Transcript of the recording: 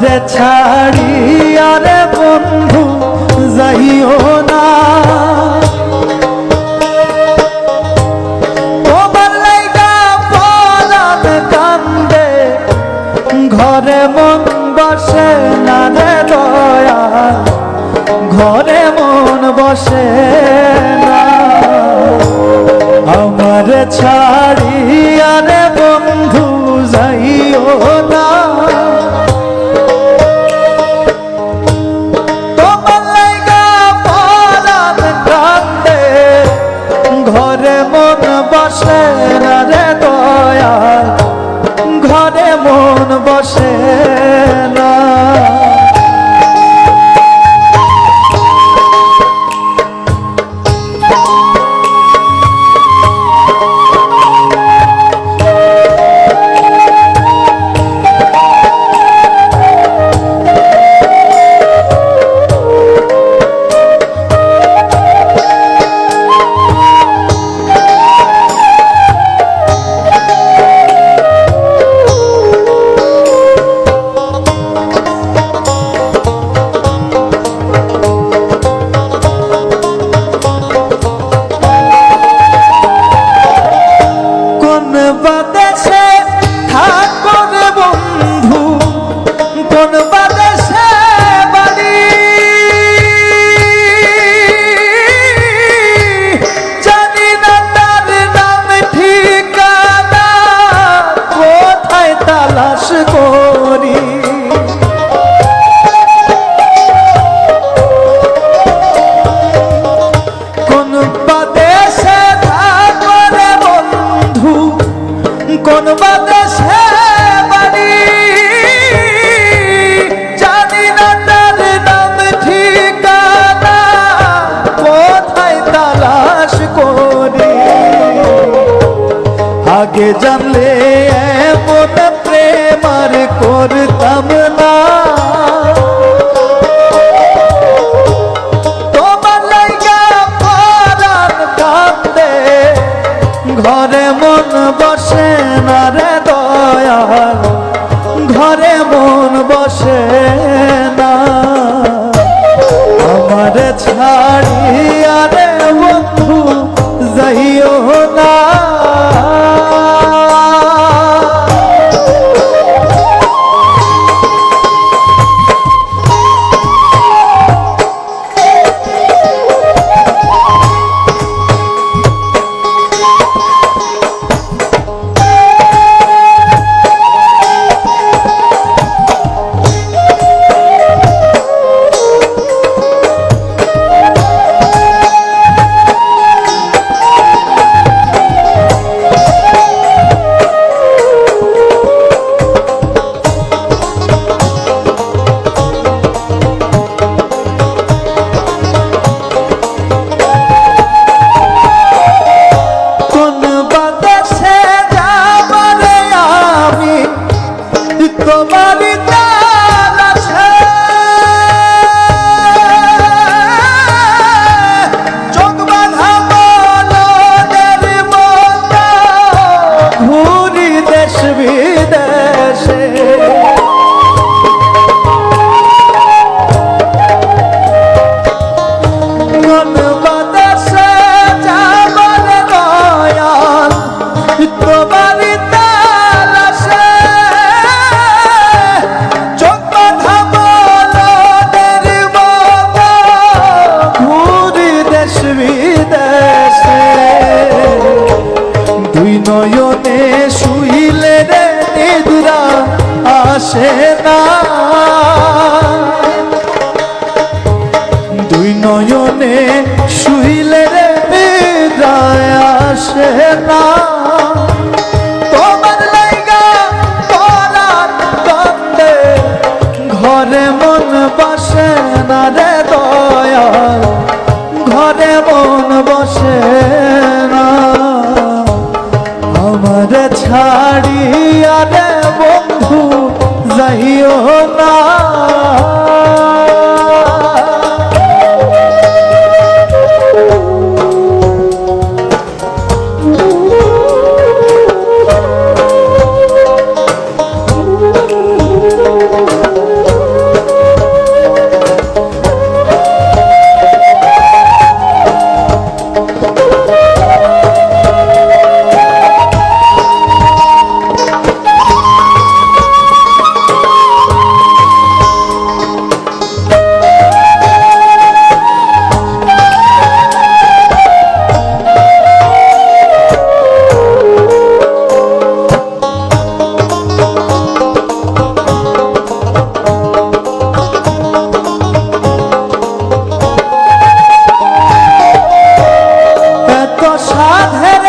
আমারে ছাড়ি আরে বন্ধু যাইও না। তোমার কান্দে, ঘরে মন বসে না রে দয়া ঘরে মন বসে না। আমার ছাড়ি আরে বন্ধু যাইও না। বসে আগে জানলে এমন প্রেম আর করতাম না। তোমার লাইগা পরাণ কান্দে ঘরে মন বসে আসে না। দুই নয়নে শুইলে রে নিদ্রায় আসে না। তোমার লাইগা পরাণ কান্দে ঘরে মন বসে না রে দয়াল। ঘরে মন বসে না। আমার ছাড়ি प्रसाद है